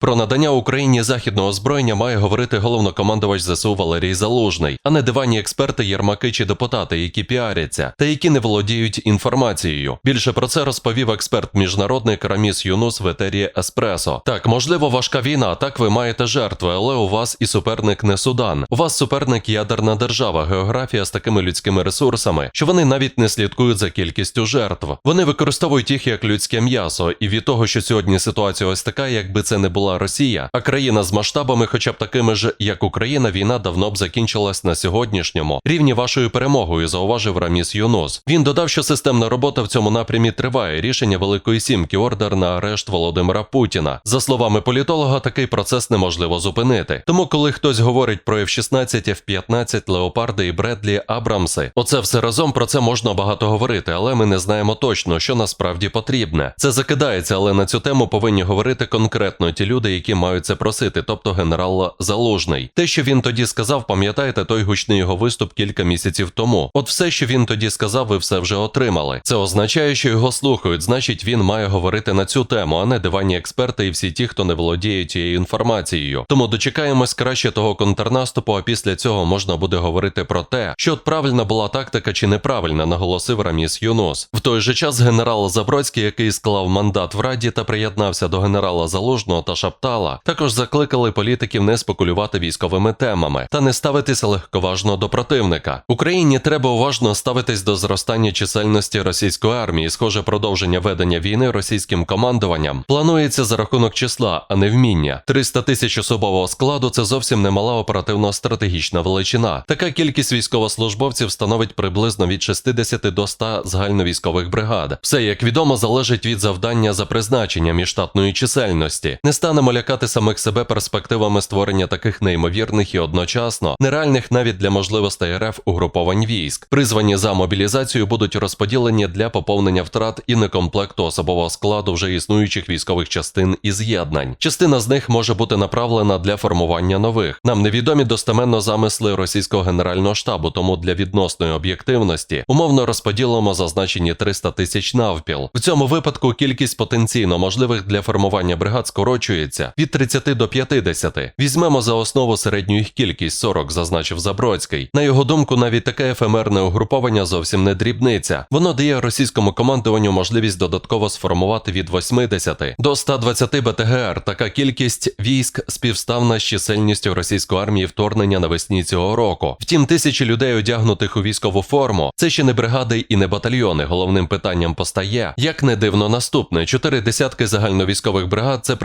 Про надання Україні західного озброєння має говорити головнокомандувач ЗСУ Валерій Залужний, а не диванні експерти, єрмаки чи депутати, які піаряться, та які не володіють інформацією. Більше про це розповів експерт міжнародний Караміс Юнус в Еспресо. Так, можливо, важка війна, так ви маєте жертви, але у вас і суперник не Судан. У вас суперник ядерна держава, географія з такими людськими ресурсами, що вони навіть не слідкують за кількістю жертв. Вони використовують їх як людське м'ясо, і від того, що сьогодні ситуація ось така, якби це не була Росія, а країна з масштабами, хоча б такими ж, як Україна, війна давно б закінчилась на сьогоднішньому рівні вашою перемогою, зауважив Раміс Юнус. Він додав, що системна робота в цьому напрямі триває. Рішення Великої Сімки, ордер на арешт Володимира Путіна. За словами політолога, такий процес неможливо зупинити. Тому, коли хтось говорить про F-16, F-15, Леопарди і Бредлі Абрамси, оце все разом про це можна багато говорити, але ми не знаємо точно, що насправді потрібне. Це закидається, але на цю тему повинні говорити конкретно ті люди, які мають це просити, тобто генерал Залужний. Те, що він тоді сказав, пам'ятаєте той гучний його виступ кілька місяців тому. От все, що він тоді сказав, ви все вже отримали. Це означає, що його слухають, значить він має говорити на цю тему, а не диванні експерти і всі ті, хто не володіє цією інформацією. Тому дочекаємось краще того контрнаступу, а після цього можна буде говорити про те, що от правильна була тактика чи неправильна, наголосив Раміс Юнус. В той же час генерал Забродський, який склав мандат в раді та приєднався до генерала Залужного та Шаптала, також закликали політиків не спекулювати військовими темами та не ставитися легковажно до противника. Україні треба уважно ставитись до зростання чисельності російської армії. Схоже, продовження ведення війни російським командуванням планується за рахунок числа, а не вміння. 300 тисяч особового складу це зовсім немала оперативно-стратегічна величина. Така кількість військовослужбовців становить приблизно від 60 до 100 загальновійськових бригад. Все, як відомо, залежить від завдання за призначенням і штатної чисельності. Не станемо лякати самих себе перспективами створення таких неймовірних і одночасно нереальних навіть для можливостей РФ угруповань військ. Призвані за мобілізацію будуть розподілені для поповнення втрат і некомплекту особового складу вже існуючих військових частин і з'єднань. Частина з них може бути направлена для формування нових. Нам невідомі достеменно замисли російського генерального штабу, тому для відносної об'єктивності умовно розподілимо зазначені 300 тисяч навпіл. В цьому випадку кількість потенційно можливих для формування бригад скорочується від 30 до 50. Візьмемо за основу середню їх кількість 40, зазначив Забродський. На його думку, навіть таке ефемерне угруповання зовсім не дрібниця. Воно дає російському командуванню можливість додатково сформувати від 80 до 120 БТГР. Така кількість військ співставна з чисельністю російської армії вторгнення навесні цього року. Втім, тисячі людей, одягнутих у військову форму, це ще не бригади і не батальйони. Головним питанням постає, як не дивно, наступне: чотири десятки загальновійськових бригад це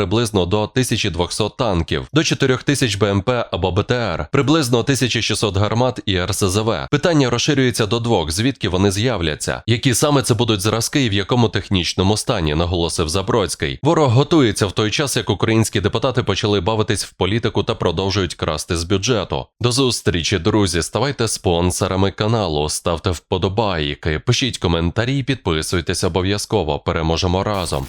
приблизно до 1200 танків, до 4000 БМП або БТР, приблизно 1600 гармат і РСЗВ. Питання розширюється до двох, звідки вони з'являться, які саме це будуть зразки і в якому технічному стані, наголосив Забродський. Ворог готується в той час, як українські депутати почали бавитись в політику та продовжують красти з бюджету. До зустрічі, друзі. Ставайте спонсорами каналу, ставте вподобайки, пишіть коментарі, підписуйтесь обов'язково. Переможемо разом.